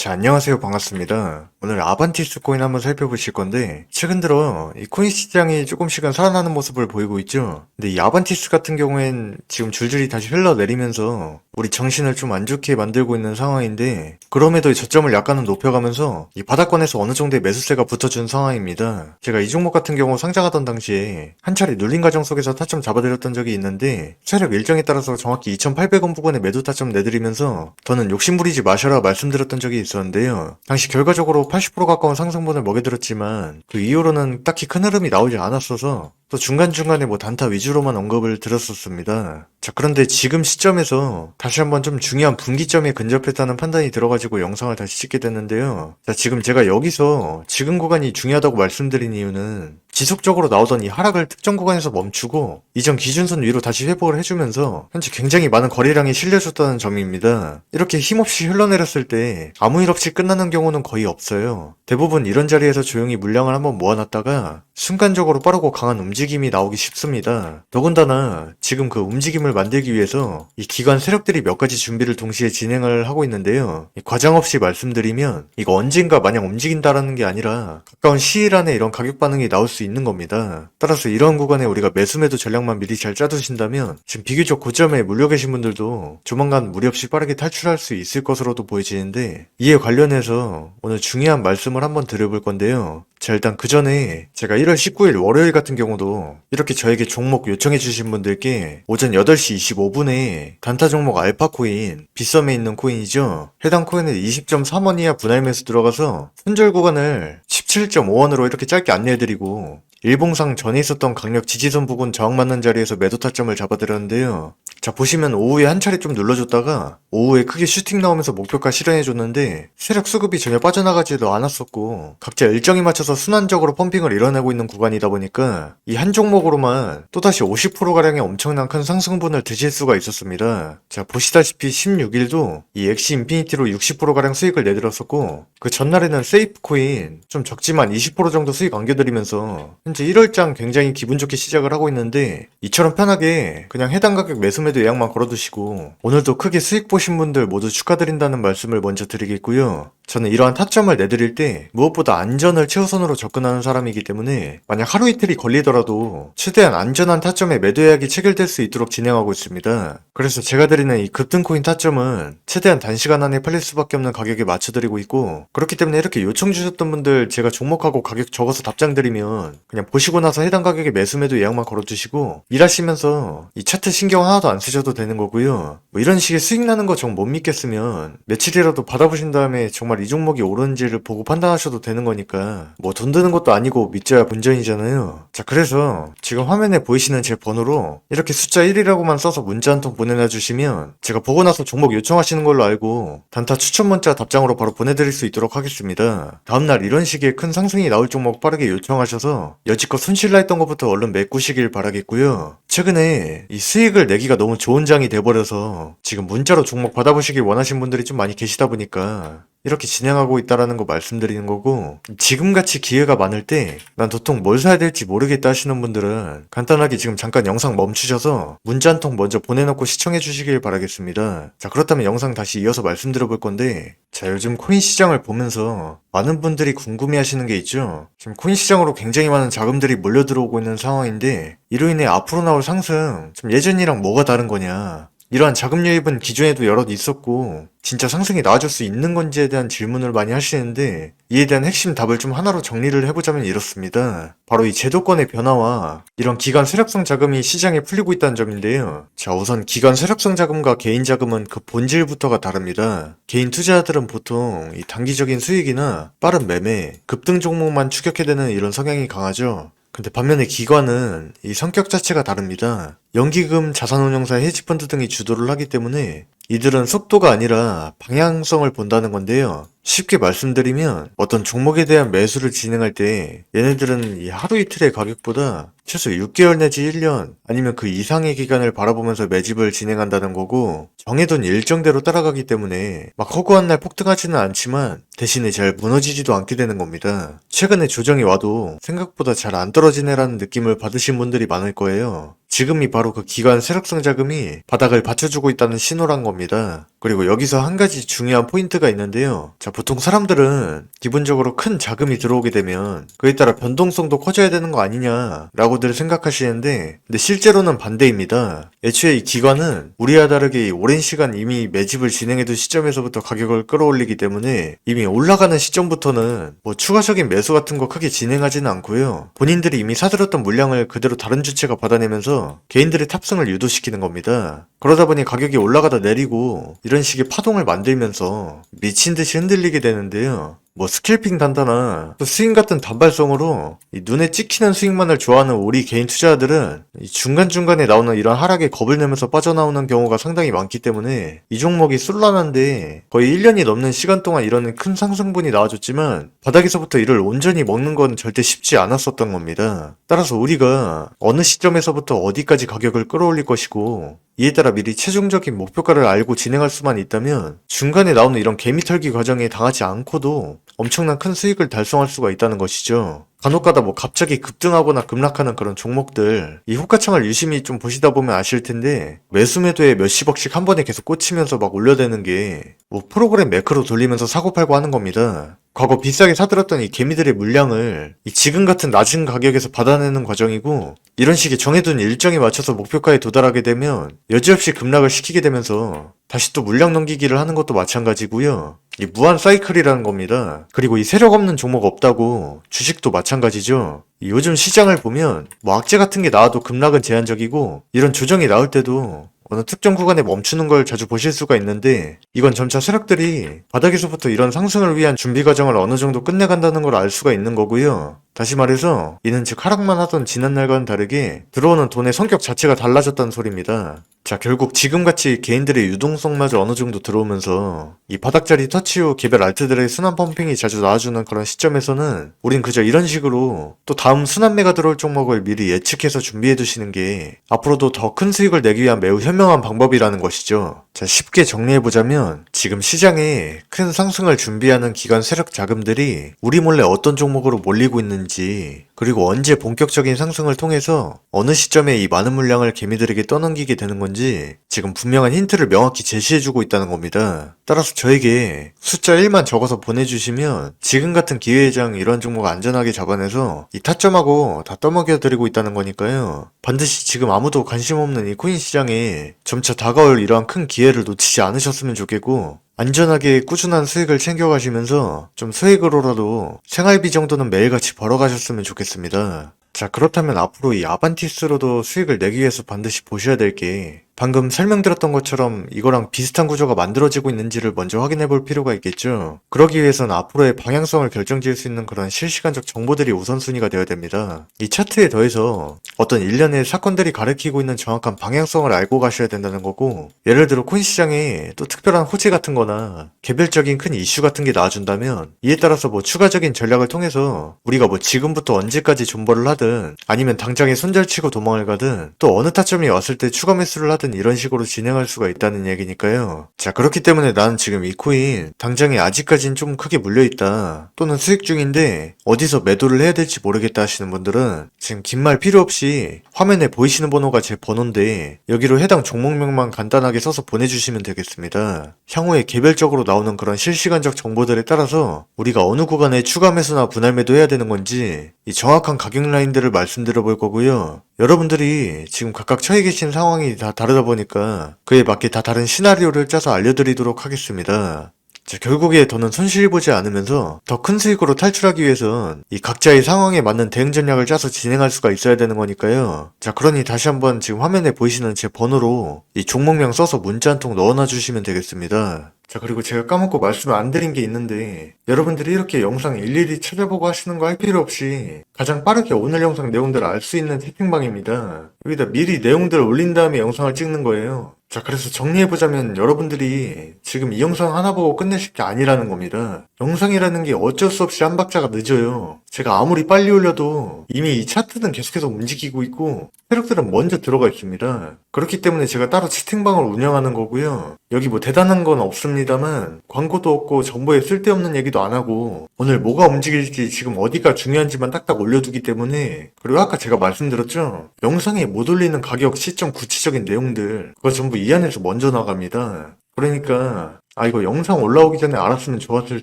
자, 안녕하세요. 반갑습니다. 오늘 아반티스 코인 한번 살펴보실 건데, 최근 들어 이 코인 시장이 조금씩은 살아나는 모습을 보이고 있죠. 근데 이 아반티스 같은 경우엔 지금 줄줄이 다시 흘러내리면서 우리 정신을 좀 안 좋게 만들고 있는 상황인데, 그럼에도 이 저점을 약간은 높여가면서 이 바닥권에서 어느 정도의 매수세가 붙어준 상황입니다. 제가 이 종목 같은 경우 상장하던 당시에 한 차례 눌린 과정 속에서 타점 잡아드렸던 적이 있는데, 세력 일정에 따라서 정확히 2,800원 부근에 매도 타점 내드리면서 저는 욕심부리지 마셔라 말씀드렸던 적이 있었는데요. 당시 결과적으로 80% 가까운 상승분을 먹여들었지만 그 이후로는 딱히 큰 흐름이 나오지 않았어서 또 중간중간에 뭐 단타 위주로만 언급을 드렸었습니다. 자, 그런데 지금 시점에서 다시 한번 좀 중요한 분기점에 근접했다는 판단이 들어가지고 영상을 다시 찍게 됐는데요. 자, 지금 제가 여기서 지금 구간이 중요하다고 말씀드린 이유는 지속적으로 나오던 이 하락을 특정 구간에서 멈추고 이전 기준선 위로 다시 회복을 해주면서 현재 굉장히 많은 거래량이 실려줬다는 점입니다. 이렇게 힘없이 흘러내렸을 때 아무 일 없이 끝나는 경우는 거의 없어요. 대부분 이런 자리에서 조용히 물량을 한번 모아놨다가 순간적으로 빠르고 강한 움직임이 나오기 쉽습니다. 더군다나 지금 그 움직임을 만들기 위해서 이 기관 세력들이 몇 가지 준비를 동시에 진행을 하고 있는데요. 이 과장 없이 말씀드리면 이거 언젠가 마냥 움직인다라는 게 아니라 가까운 시일 안에 이런 가격 반응이 나올 수 있는 겁니다. 따라서 이러한 구간에 우리가 매수매도 전략만 미리 잘 짜두신다면 지금 비교적 고점에 물려 계신 분들도 조만간 무리 없이 빠르게 탈출할 수 있을 것으로도 보여지는데 이에 관련해서 오늘 중요한 말씀을 한번 드려볼 건데요. 자 일단 그 전에 제가 1월 19일 월요일 같은 경우도 이렇게 저에게 종목 요청해 주신 분들께 오전 8시 25분에 단타 종목 알파 코인 빗썸에 있는 코인이죠. 해당 코인을 20.3원 이하 분할 매수 들어가서 손절 구간을 17.5원으로 이렇게 짧게 안내해드리고 일봉상 전에 있었던 강력 지지선 부근 저항 맞는 자리에서 매도 타점을 잡아드렸는데요. 자 보시면 오후에 한 차례 좀 눌러줬다가 오후에 크게 슈팅 나오면서 목표가 실현해줬는데 세력 수급이 전혀 빠져나가지도 않았었고 각자 일정에 맞춰서 순환적으로 펌핑을 이뤄내고 있는 구간이다 보니까 이 한 종목으로만 또다시 50%가량의 엄청난 큰 상승분을 드실 수가 있었습니다. 자 보시다시피 16일도 이 엑시 인피니티로 60%가량 수익을 내드렸었고 그 전날에는 세이프코인 좀 적지만 20% 정도 수익 안겨드리면서 현재 1월장 굉장히 기분 좋게 시작을 하고 있는데 이처럼 편하게 그냥 해당 가격 매수매도 예약만 걸어두시고 오늘도 크게 수익 보신 분들 모두 축하드린다는 말씀을 먼저 드리겠고요. 저는 이러한 타점을 내드릴 때 무엇보다 안전을 최우선으로 접근하는 사람이기 때문에 만약 하루 이틀이 걸리더라도 최대한 안전한 타점에 매도 예약이 체결될 수 있도록 진행하고 있습니다. 그래서 제가 드리는 이 급등코인 타점은 최대한 단시간 안에 팔릴 수밖에 없는 가격에 맞춰드리고 있고 그렇기 때문에 이렇게 요청 주셨던 분들 제가 종목하고 가격 적어서 답장 드리면 그냥 보시고 나서 해당 가격에 매수매도 예약만 걸어두시고 일하시면서 이 차트 신경 하나도 안 쓰셔도 되는 거고요. 뭐 이런 식의 수익 나는 거 정 못 믿겠으면 며칠이라도 받아보신 다음에 정말 이 종목이 옳은지를 보고 판단하셔도 되는 거니까 뭐 돈 드는 것도 아니고 믿져야 본전이잖아요. 자 그래서 지금 화면에 보이시는 제 번호로 이렇게 숫자 1이라고만 써서 문자 한 통 보내놔 주시면 제가 보고 나서 종목 요청하시는 걸로 알고 단타 추천 문자 답장으로 바로 보내드릴 수 있도록 하겠습니다. 다음날 이런 식의 큰 상승이 나올 종목 빠르게 요청하셔서 여지껏 손실나 했던 것부터 얼른 메꾸시길 바라겠고요. 최근에 이 수익을 내기가 너무 좋은 장이 돼버려서 지금 문자로 종목 받아보시길 원하신 분들이 좀 많이 계시다 보니까 이렇게 진행하고 있다라는 거 말씀드리는 거고 지금같이 기회가 많을 때 난 도통 뭘 사야 될지 모르겠다 하시는 분들은 간단하게 지금 잠깐 영상 멈추셔서 문자 한 통 먼저 보내놓고 시청해 주시길 바라겠습니다. 자 그렇다면 영상 다시 이어서 말씀드려 볼 건데 자 요즘 코인 시장을 보면서 많은 분들이 궁금해 하시는 게 있죠. 지금 코인 시장으로 굉장히 많은 자금들이 몰려 들어오고 있는 상황인데 이로 인해 앞으로 나올 상승 좀 예전이랑 뭐가 다른 거냐 이러한 자금 유입은 기존에도 여럿 있었고 진짜 상승이 나아질 수 있는 건지에 대한 질문을 많이 하시는데 이에 대한 핵심 답을 좀 하나로 정리를 해보자면 이렇습니다. 바로 이 제도권의 변화와 이런 기관 세력성 자금이 시장에 풀리고 있다는 점인데요. 자 우선 기관 세력성 자금과 개인 자금은 그 본질부터가 다릅니다. 개인 투자자들은 보통 이 단기적인 수익이나 빠른 매매, 급등 종목만 추격해대는 이런 성향이 강하죠. 근데 반면에 기관은 이 성격 자체가 다릅니다. 연기금, 자산운용사, 헤지펀드 등이 주도를 하기 때문에 이들은 속도가 아니라 방향성을 본다는 건데요. 쉽게 말씀드리면 어떤 종목에 대한 매수를 진행할 때 얘네들은 이 하루 이틀의 가격보다 최소 6개월 내지 1년 아니면 그 이상의 기간을 바라보면서 매집을 진행한다는 거고 정해둔 일정대로 따라가기 때문에 막 허구한 날 폭등하지는 않지만 대신에 잘 무너지지도 않게 되는 겁니다. 최근에 조정이 와도 생각보다 잘 안 떨어지네라는 느낌을 받으신 분들이 많을 거예요. 지금이 바로 그 기관 세력성 자금이 바닥을 받쳐주고 있다는 신호란 겁니다. 그리고 여기서 한 가지 중요한 포인트가 있는데요. 자, 보통 사람들은 기본적으로 큰 자금이 들어오게 되면 그에 따라 변동성도 커져야 되는 거 아니냐라고들 생각하시는데 근데 실제로는 반대입니다. 애초에 이 기관은 우리와 다르게 이 오랜 시간 이미 매집을 진행해둔 시점에서부터 가격을 끌어올리기 때문에 이미 올라가는 시점부터는 뭐 추가적인 매수 같은 거 크게 진행하지는 않고요. 본인들이 이미 사들였던 물량을 그대로 다른 주체가 받아내면서 개인들의 탑승을 유도시키는 겁니다. 그러다 보니 가격이 올라가다 내리고 이런 식의 파동을 만들면서 미친 듯이 흔들리게 되는데요. 뭐 스킬핑 단다나 또 스윙 같은 단발성으로 이 눈에 찍히는 스윙만을 좋아하는 우리 개인 투자자들은 이 중간중간에 나오는 이런 하락에 겁을 내면서 빠져나오는 경우가 상당히 많기 때문에 이 종목이 쏠란한데 거의 1년이 넘는 시간 동안 이런 큰 상승분이 나와줬지만 바닥에서부터 이를 온전히 먹는 건 절대 쉽지 않았었던 겁니다. 따라서 우리가 어느 시점에서부터 어디까지 가격을 끌어올릴 것이고 이에 따라 미리 최종적인 목표가를 알고 진행할 수만 있다면 중간에 나오는 이런 개미털기 과정에 당하지 않고도 엄청난 큰 수익을 달성할 수가 있다는 것이죠. 간혹가다 뭐 갑자기 급등하거나 급락하는 그런 종목들 이 호가창을 유심히 좀 보시다 보면 아실 텐데 매수 매도에 몇십억씩 한 번에 계속 꽂히면서 막 올려대는 게 뭐 프로그램 매크로 돌리면서 사고 팔고 하는 겁니다. 과거 비싸게 사들었던 이 개미들의 물량을 이 지금 같은 낮은 가격에서 받아내는 과정이고 이런 식의 정해둔 일정에 맞춰서 목표가에 도달하게 되면 여지없이 급락을 시키게 되면서 다시 또 물량 넘기기를 하는 것도 마찬가지고요. 이 무한 사이클이라는 겁니다. 그리고 이 세력 없는 종목 없다고 주식도 마찬가지죠. 이 요즘 시장을 보면 뭐 악재 같은 게 나와도 급락은 제한적이고 이런 조정이 나올 때도 어느 특정 구간에 멈추는 걸 자주 보실 수가 있는데 이건 점차 세력들이 바닥에서부터 이런 상승을 위한 준비 과정을 어느 정도 끝내간다는 걸 알 수가 있는 거고요. 다시 말해서 이는 즉 하락만 하던 지난날과는 다르게 들어오는 돈의 성격 자체가 달라졌다는 소리입니다. 자 결국 지금같이 개인들의 유동성마저 어느 정도 들어오면서 이 바닥자리 터치 후 개별 알트들의 순환 펌핑이 자주 나와주는 그런 시점에서는 우린 그저 이런 식으로 또 다음 순환매가 들어올 종목을 미리 예측해서 준비해 두시는 게 앞으로도 더 큰 수익을 내기 위한 매우 현명한 방법이라는 것이죠. 자 쉽게 정리해 보자면 지금 시장에 큰 상승을 준비하는 기관 세력 자금들이 우리 몰래 어떤 종목으로 몰리고 있는 지 그리고 언제 본격적인 상승을 통해서 어느 시점에 이 많은 물량을 개미들에게 떠넘기게 되는 건지 지금 분명한 힌트를 명확히 제시해주고 있다는 겁니다. 따라서 저에게 숫자 1만 적어서 보내주시면 지금 같은 기회장 이런 종목 안전하게 잡아내서 이 타점하고 다 떠먹여드리고 있다는 거니까요. 반드시 지금 아무도 관심 없는 이 코인 시장에 점차 다가올 이러한 큰 기회를 놓치지 않으셨으면 좋겠고 안전하게 꾸준한 수익을 챙겨가시면서 좀 수익으로라도 생활비 정도는 매일같이 벌어가셨으면 좋겠습니다. 자, 그렇다면 앞으로 이 아반티스로도 수익을 내기 위해서 반드시 보셔야 될 게 방금 설명드렸던 것처럼 이거랑 비슷한 구조가 만들어지고 있는지를 먼저 확인해 볼 필요가 있겠죠. 그러기 위해선 앞으로의 방향성을 결정지을 수 있는 그런 실시간적 정보들이 우선순위가 되어야 됩니다. 이 차트에 더해서 어떤 일련의 사건들이 가리키고 있는 정확한 방향성을 알고 가셔야 된다는 거고 예를 들어 코인 시장에 또 특별한 호재 같은 거나 개별적인 큰 이슈 같은 게 나와준다면 이에 따라서 뭐 추가적인 전략을 통해서 우리가 뭐 지금부터 언제까지 존버를 하든 아니면 당장에 손절치고 도망을 가든 또 어느 타점이 왔을 때 추가 매수를 하든 이런 식으로 진행할 수가 있다는 얘기니까요. 자 그렇기 때문에 나는 지금 이 코인 당장에 아직까진 좀 크게 물려있다 또는 수익 중인데 어디서 매도를 해야 될지 모르겠다 하시는 분들은 지금 긴 말 필요 없이 화면에 보이시는 번호가 제 번호인데 여기로 해당 종목명만 간단하게 써서 보내주시면 되겠습니다. 향후에 개별적으로 나오는 그런 실시간적 정보들에 따라서 우리가 어느 구간에 추가 매수나 분할 매도 해야 되는 건지 이 정확한 가격 라인들을 말씀드려 볼 거고요. 여러분들이 지금 각각 처해 계신 상황이 다 다르다 보니까 그에 맞게 다 다른 시나리오를 짜서 알려드리도록 하겠습니다. 자, 결국에 더는 손실 보지 않으면서 더 큰 수익으로 탈출하기 위해선 이 각자의 상황에 맞는 대응 전략을 짜서 진행할 수가 있어야 되는 거니까요. 자, 그러니 다시 한번 지금 화면에 보이시는 제 번호로 이 종목명 써서 문자 한 통 넣어놔 주시면 되겠습니다. 자, 그리고 제가 까먹고 말씀을 안 드린 게 있는데, 여러분들이 이렇게 영상 일일이 찾아보고 하시는 거 할 필요 없이 가장 빠르게 오늘 영상 내용들을 알 수 있는 채팅방입니다. 여기다 미리 내용들을 올린 다음에 영상을 찍는 거예요. 자, 그래서 정리해보자면 여러분들이 지금 이 영상 하나 보고 끝내실 게 아니라는 겁니다. 영상이라는 게 어쩔 수 없이 한 박자가 늦어요. 제가 아무리 빨리 올려도 이미 이 차트는 계속해서 움직이고 있고 세력들은 먼저 들어가 있습니다. 그렇기 때문에 제가 따로 채팅방을 운영하는 거고요. 여기 뭐 대단한 건 없습니다만 광고도 없고 정보에 쓸데없는 얘기도 안 하고 오늘 뭐가 움직일지 지금 어디가 중요한지만 딱딱 올려두기 때문에 그리고 아까 제가 말씀드렸죠. 영상에 못 올리는 가격, 시점, 구체적인 내용들 그거 전부 이 안에서 먼저 나갑니다. 그러니까 아 이거 영상 올라오기 전에 알았으면 좋았을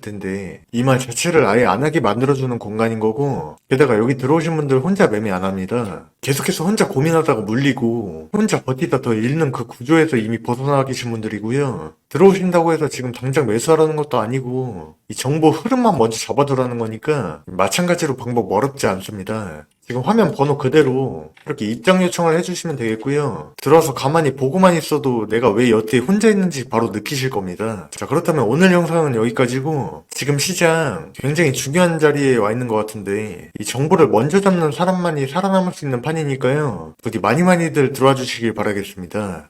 텐데 이 말 자체를 아예 안 하게 만들어주는 공간인 거고 게다가 여기 들어오신 분들 혼자 매매 안 합니다. 계속해서 혼자 고민하다가 물리고 혼자 버티다 더 잃는 그 구조에서 이미 벗어나 계신 분들이고요. 들어오신다고 해서 지금 당장 매수하라는 것도 아니고 이 정보 흐름만 먼저 잡아두라는 거니까 마찬가지로 방법 어렵지 않습니다. 지금 화면 번호 그대로 이렇게 입장 요청을 해주시면 되겠고요. 들어와서 가만히 보고만 있어도 내가 왜 여태에 혼자 있는지 바로 느끼실 겁니다. 자 그렇다면 오늘 영상은 여기까지고 지금 시장 굉장히 중요한 자리에 와 있는 것 같은데 이 정보를 먼저 잡는 사람만이 살아남을 수 있는 판 이니까요. 부디 많이 많이들 들어와 주시길 바라겠습니다.